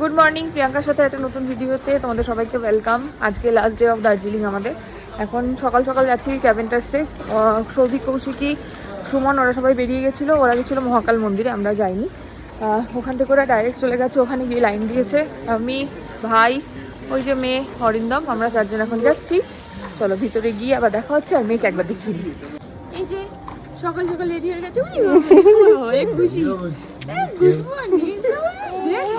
Good morning প্রিয়াঙ্কার সাথে একটা নতুন ভিডিওতে তোমাদের সবাইকে ওয়েলকাম আজকে লাস্ট ডে অফ দার্জিলিং আমাদের। এখন সকাল সকাল যাচ্ছি ক্যাভেন্টার্সে সৌভিক কৌশিকী, সুমন, ওরা সবাই বেরিয়ে গেছিল। ওরা গেছিল মহাকাল মন্দিরে, আমরা যাইনি। ওখান থেকে ওরা ডাইরেক্ট চলে গেছে, ওখানে গিয়ে লাইন দিয়েছে। আমি, ভাই, ওই যে মেয়ে, অরিন্দম, আমরা চারজন এখন যাচ্ছি। চলো, ভিতরে গিয়ে আবার দেখা হচ্ছে আর মেয়েকে একবার দেখিয়ে দিই। এই যে সকাল সকাল রেডি হয়ে গেছে খুশি। Good morning.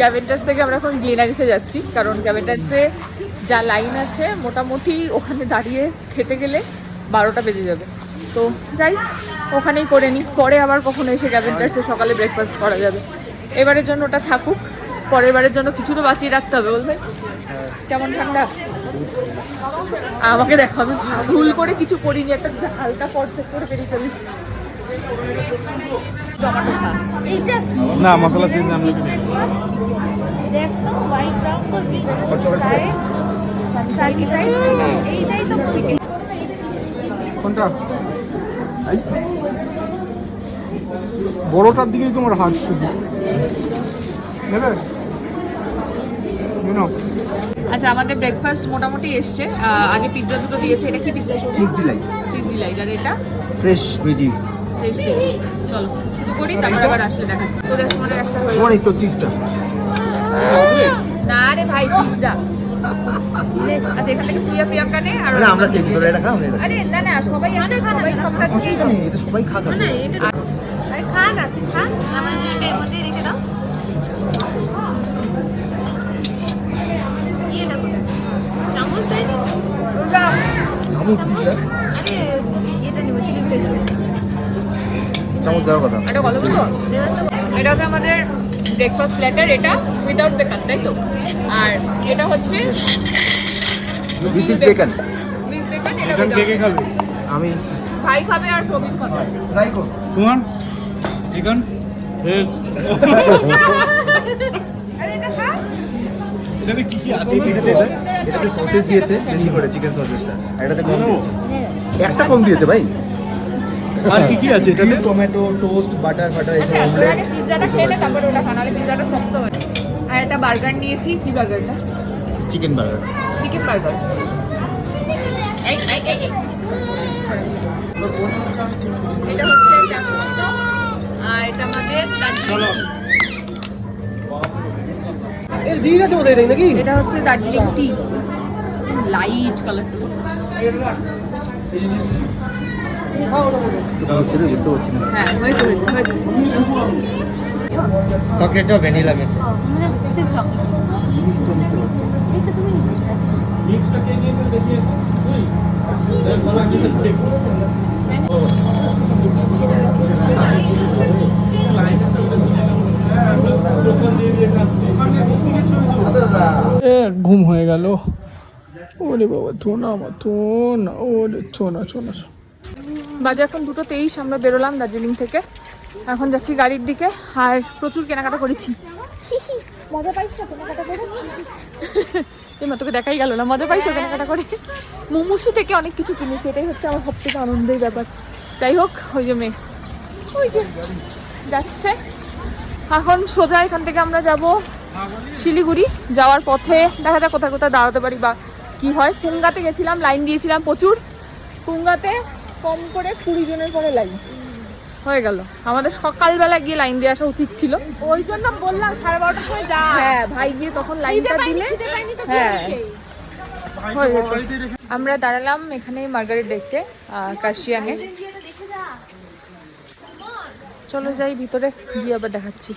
ক্যাভেন্টার্স থেকে আমরা এখন গ্লিনারিসে যাচ্ছি, কারণ ক্যাভেন্টার্সে যা লাইন আছে, মোটামুটি ওখানে দাঁড়িয়ে খেতে গেলে বারোটা বেজে যাবে। তো যাই, ওখানেই করে নিই। পরে আবার কখনো এসে ক্যাভেন্টার্সে সকালে ব্রেকফাস্ট করা যাবে। এবারের জন্য ওটা থাকুক, পরের বারের জন্য কিছু তো বাঁচিয়ে রাখতে হবে বলবে কেমন ঠান্ডা? আমাকে দেখো আমি ভুল করে কিছু করিনি, একটা হালকা পর্সেট করে বেরিয়ে চলে এসেছি। না মশলা চিজ আমি দেখতো হোয়াইট ব্রাউন তো সার্কি সাইজ এইটাই তো বলছি। কোনটা? বড়টার দিকেই তোমার হাত শুধু। নেবে? আচ্ছা আমাদের ব্রেকফাস্ট মোটামুটি এসছে। আগে পিৎজা দুটো দিয়েছে। এটা কি pizza cheese delight cheese delight আর এটা? ফ্রেশ ভেজিস ফ্রেশ চলো শুরু করি তারপর আবার আসলে দেখাচ্ছি। একটা তো চিজটা না রে ভাই পিৎজা আচ্ছা এখান থেকে প্রিয়াঙ্কা নে আর আমরা খেয়েছি তোরা এটা খাও আরে না না সবাই আনে সবটা নেই এটা সবাই খা খা আরে খা না তুই খা। আমার প্লেটের মধ্যে রেখে দাও। চামচ দেয়নি? চামচ দিস না আরে ইয়েটা নেব চিলি ফ্লেক্স চামচ দেওয়ার কথা এটা বলো তো এটা হচ্ছে আমাদের ব্রেকফাস্ট প্ল্যাটার এটা উইদাউট বেকার তাই তো? আর এটা হচ্ছে this is bacon with bacon এটা কে কে খাবে? আমি। ভাই খাবে আর খাবে। ট্রাই কর। সুমন? চিকেন ভেজ এটাতে কি কি আছে? এটাতে এটাতে সসেস দিয়েছে বেশি করে চিকেন সসেসটা এটাতে কম দিয়েছে। একটা কম দিয়েছে ভাই। আর কি কি আছে এটাতে? টমেটো টোস্ট বাটার বাটার এসব আগে পিৎজাটা খেয়ে নে তারপরে ওটা খানালে পিৎজাটা শক্ত হয়। আর একটা বার্গার নিয়েছি কি বার্গারটা চিকেন বার্গার চিকেন বার্গার এই এই এই। এটা হচ্ছে ক্যাপুচিনো আর এটা আমাদের দার্জিলিং এর দিয়ে গেছে ওদের নাকি? এটা হচ্ছে দার্জিলিং টি লাইট কালারটা তো হচ্ছে তো বুঝতে পারছি না। হ্যাঁ হয়েছে হয়েছে হয়েছে। চকলেট আর ভ্যানিলা মিক্স। মানে সিপ চকলেট এটা তুমি মিক্সটা কে দিয়েছে দেখিয়ে এ ঘুম হয়ে গেল। ওরে বাবা থোনা আমার থোনা ওরে ছোনা ছোনা বাজে এখন দুটো তেইশ আমরা বেরোলাম দার্জিলিং থেকে। এখন যাচ্ছি গাড়ির দিকে আর প্রচুর কেনাকাটা করেছি। মজা কেনাকাটা করে? তোকে দেখাই গেল না? মজা পাইছো কেনাকাটা করে? মোমোসু থেকে অনেক কিছু কিনেছি এটাই হচ্ছে আমার সব থেকে আনন্দের ব্যাপার। যাই হোক ওই যে মেয়ে। ওই যে যাচ্ছে। এখন সোজা এখান থেকে আমরা যাব শিলিগুড়ি যাওয়ার পথে। দেখা যাক কোথায় কোথায় দাঁড়াতে পারি বা কি হয়। কুঙ্গাতে গেছিলাম লাইন দিয়েছিলাম প্রচুর। কুঙ্গাতে কম করে কুড়ি জনের পরে লাইন হয়ে গেল। আমাদের সকালবেলা গিয়ে লাইন দিয়ে আসা উচিত ছিল। ওই জন্য বললাম সাড়ে বারোটার সময় যা। হ্যাঁ ভাই গিয়ে তখন লাইনটা দিলে হ্যাঁ। আমরা দাঁড়ালাম এখানে মার্গারেট দেখতে কার্শিয়াংয়ে। চলো যাই ভিতরে গিয়ে আবার দেখাচ্ছি।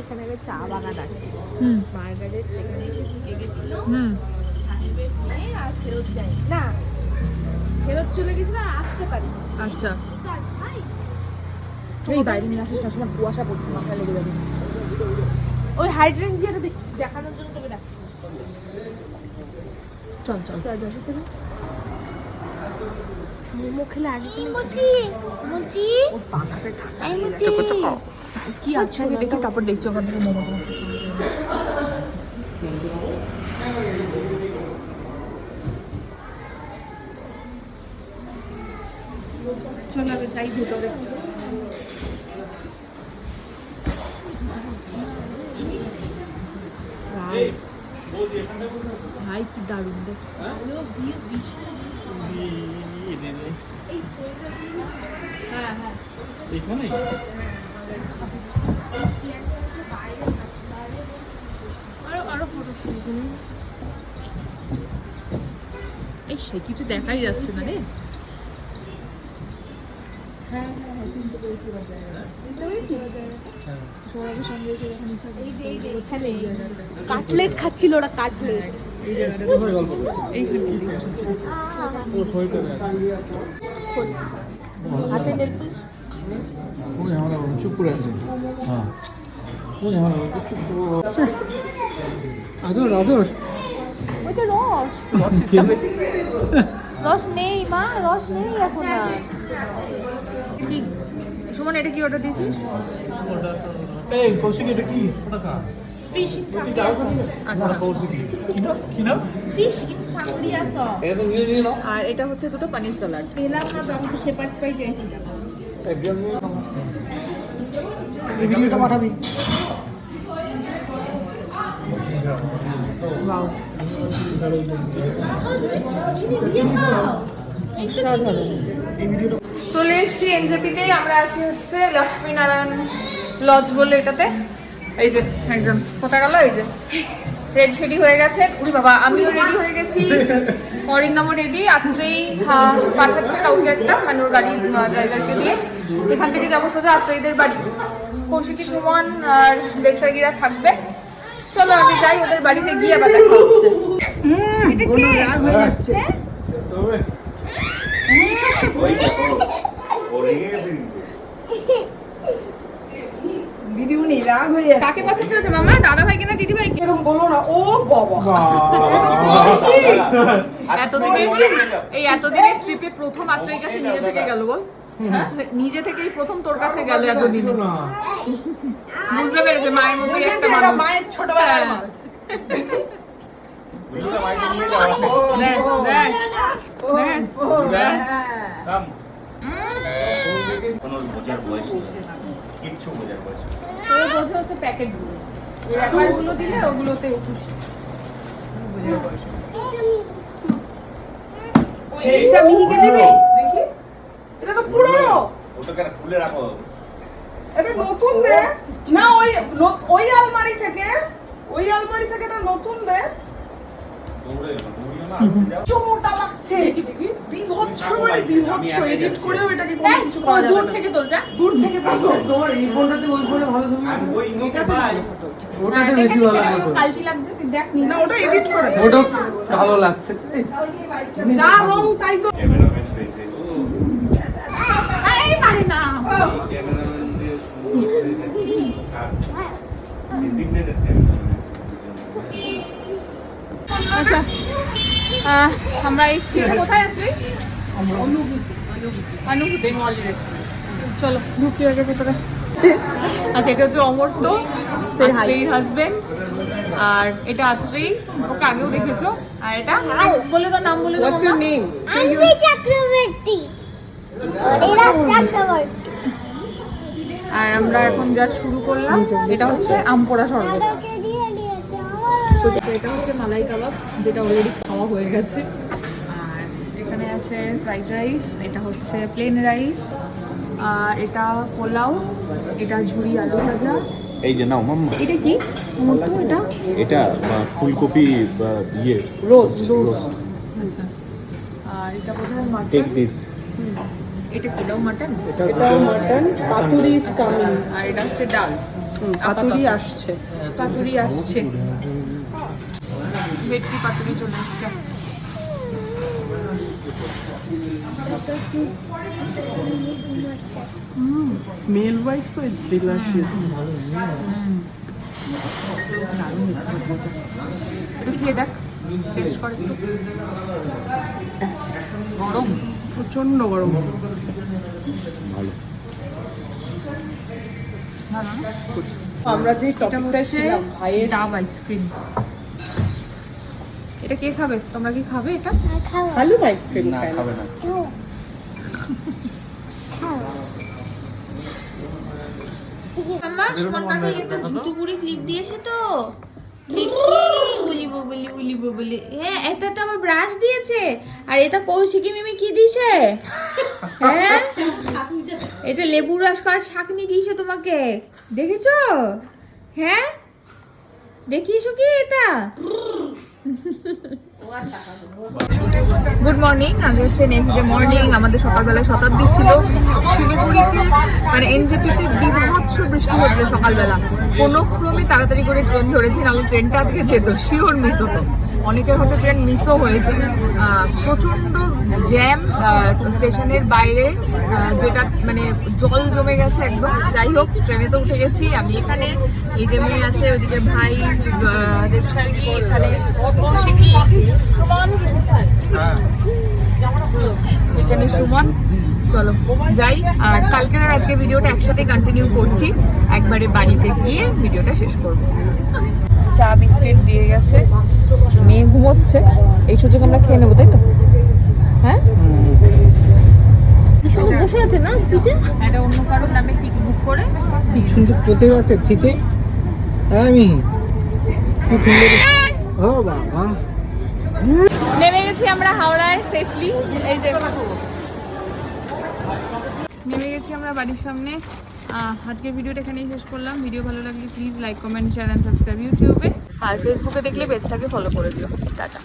এখানে একটা চা বাগান আছে। হুম। মার্গারেট সেখানে এসে ঢুকে গেছিল। হুম। সাহেবের আর ফেরত যায় না ফেরত চলে গেছিল আর আসতে পারি আচ্ছা। এই বাইরে নিয়ে আসিস না সময় কুয়াশা পড়ছে মাথায় লেগে যাবে। ওই হাইড্রেঞ্জিয়াটা দেখানোর জন্য তোকে ডাকছি। চল চল। মোমো খেলে আগে কি আছে আগে দেখি তারপর দেখছি ওখান। থেকে মোমো টোমো। চল আগে যাই ভিতরে। ভাই কি দারুণ দেখ। হ্যাঁ? হ্যাঁ আরও আরও ফটো এই সে কিছু দেখাই যাচ্ছে না রে। হ্যাঁ হ্যাঁ হ্যাঁ। সৌরভের সঙ্গে এসে যখন কাটলেট খাচ্ছিল ওরা কাটলেট। হাতে নেল চুপ করে আছে। হ্যাঁ। চুপ করে আদর আদর। ওইটা রস রস নেই মা রস নেই এখন আর। কি? সুমন এটা কি অর্ডার দিয়েছিস? এই কৌশিক এটা কি? ফিশ ইন সাংরিয়া সস আচ্ছা। কি না ফিশ ইন সাংরিয়া সস এটা নিয়ে নিয়ে নাও। আর এটা হচ্ছে দুটো পানির স্যালাড পেলাম না তো আমি তো পাই চাইছিলাম এই ভিডিওটা পাঠাবি। ওয়াও অসাধারণ চলে এসেছি এনজেপিতে আমরা আছি হচ্ছে লক্ষ্মীনারায়ণ লজ বলে এটাতে। এই যে একজন কোথায় গেল? এই যে। রেড শেডি হয়ে গেছে। উরি বাবা আমিও রেডি হয়ে গেছি। অরিন্দমও রেডি আত্রেই পাঠাচ্ছে কাউকে একটা মানে ওর গাড়ির ড্রাইভারকে দিয়ে। এখান থেকে যাব সোজা আত্রেইদের বাড়ি। কৌশিকী সুমন আর ব্যবসায়ীরা থাকবে। চলো আমি যাই ওদের বাড়িতে গিয়ে আবার দেখা হচ্ছে। এটা কে? হ্যাঁ? দিদিমণি রাগ হয়ে যাচ্ছে কাকে পাঠাতে হচ্ছে মামা দাদা ভাই কিনা দিদি ভাই এরকম বলো না ও বাবা এতদিনে এই এতদিনের ট্রিপে প্রথম আত্রের কাছে নিজে থেকে গেল বল নিজে থেকেই প্রথম তোর কাছে গেল এতদিনে বুঝতে পেরেছে মায়ের মতোই একটা মানুষ মায়ের ছোটবেলার হ্যাঁ। ব্যাস ব্যাস ব্যাস ব্যাস কোনো বোঝার বয়স কিচ্ছু বোঝার বয়স নেই। ও হচ্ছে প্যাকেট ওই ব্যাপারগুলো দিলে ওগুলোতে ও খুশি। সেইটা মিহিকে দেবে? দেখি। এটা তো পুরনো। ওটাকে খুলে রাখো। এটা নতুন দে। না ওই ওই আলমারি থেকে ওই আলমারি থেকে এটা নতুন দে। চোমোটা লাগছে। বিভৎস মানে বিভৎস। এডিট করেও এটাকে কোনো কিছু করা যাবে দূর থেকে তোল যা। দূর থেকে দেখো তোমার এই ফোনটাতে ওই ফোনে ভালো ছবি ওই নোকে ভাই ওটাতে বেশি ভালো হ্যাঁ, লাগবে। কালটি লাগছে তুই দেখ না। ওটা এডিট করা ওটা ভালো লাগছে। যা রং তাই তো। ক্যামেরাম্যান পেয়েছে আরে পারে না। ক্যামেরাম্যান দিয়ে সুন্দর করে কাজ ডিসিপ্লিনেটেড ক্যামেরাম্যান আচ্ছা। আমরা এসছি। কোথায় আছি? অনুভূতি। চলো ঢুকি আগে ভিতরে। আচ্ছা এটা হচ্ছে অমর্ত আত্রেই হাজবেন্ড আর এটা আত্রেই ওকে আগেও দেখেছ। আর এটা? বলে তো নাম বলে দাও হোয়াটস ইউর নেম চক্রবর্তী। এরা চক্রবর্তী। আর আমরা এখন যা শুরু করলাম এটা হচ্ছে আমপোড়া শরবত তো এটা হচ্ছে মালাই কাবাব যেটা অলরেডি খাওয়া হয়ে গেছে। আর এখানে আছে ফ্রাইড রাইস এটা হচ্ছে প্লেন রাইস আর এটা পোলাও এটা ঝুরি আলু ভাজা। এই যে নাও মাম্মা। এটা কি? মুহূর্ত এটা? এটা ফুলকপি বা, ইয়ে রোস্ট রোস্ট আচ্ছা। আর এটা বোধহয় টেক মাটন দিস এটা কি দাও মাটন? এটা মাটন পাতুরি ইজ কামিং। আর এটা হচ্ছে ডাল। পাতুরি আসছে। পাতুরি আসছে। ভেটকি পাতুরি চলে আসছে। স্মেল ওয়াইজ তো ইটস ডিলিশিয়াস একটু খেয়ে দেখ টেস্ট করে গরম। প্রচণ্ড গরম। ভালো। আমরা যে এটা টপিকটা ছিলাম ভাইয়ের ডাব আইসক্রিম এটা কে খাবে? তোমরা কি খাবে এটা? হালুম আইসক্রিম না খাবে না। আম্মা সুমন কাকা একটা জুতো পুরি ক্লিপ দিয়েছে তো। দেখি উলি ববলি উলি হ্যাঁ এটা তো আমার ব্রাশ দিয়েছে। আর এটা কৌশিকি মিমি কি দিয়েছে হ্যাঁ? এটা লেবু রস করার ছাকনি দিয়েছে তোমাকে। দেখেছ? হ্যাঁ? দেখিয়েছো কি এটা? 呵呵呵呵。গুড মর্নিং আজ হচ্ছে নেক্সট ডে মর্নিং আমাদের সকালবেলা শতাব্দী ছিল। শিলিগুড়িতে মানে এনজেপিতে বিভৎস বৃষ্টি হচ্ছে সকালবেলা। কোনো ক্রমে তাড়াতাড়ি করে ট্রেন ধরেছি, নাহলে ট্রেনটা আজকে যেত শিওর মিস হতো। অনেকের হয়তো ট্রেন মিসও হয়েছে। প্রচণ্ড জ্যাম স্টেশনের বাইরে যেটা মানে জল জমে গেছে একদম। যাই হোক, ট্রেনে তো উঠে গেছি, আমি এখানে, এই যে মেয়ে আছে ওইদিকে ভাই দেবসার্গী এখানে। সুমন পেছনে সুমন। চলো যাই। আর কালকের আর আজকে ভিডিওটা একসাথে কন্টিনিউ করছি। একবারে বাড়িতে গিয়ে ভিডিওটা শেষ করব। চা বিস্কিট দিয়ে গেছে। মেয়ে ঘুমোচ্ছে। এই সুযোগ আমরা খেয়ে নেব তাই তো? হ্যাঁ? বসে আছে না সিটে এটা অন্য কারোর নামে টিকিট বুক করে। সুন্দর কোথায় যাচ্ছে থিতে আমি। কি সুন্দর। ও বাবা। নেমে গেছি আমরা হাওড়ায় সেফলি এই যে নেমে গেছি আমরা বাড়ির সামনে। আজকের ভিডিওটা এখানেই শেষ করলাম। ভিডিও ভালো লাগলে please like comment share and subscribe ইউটিউবে। আর ফেসবুকে দেখলে পেজটাকে ফলো করে দিও। টাটা।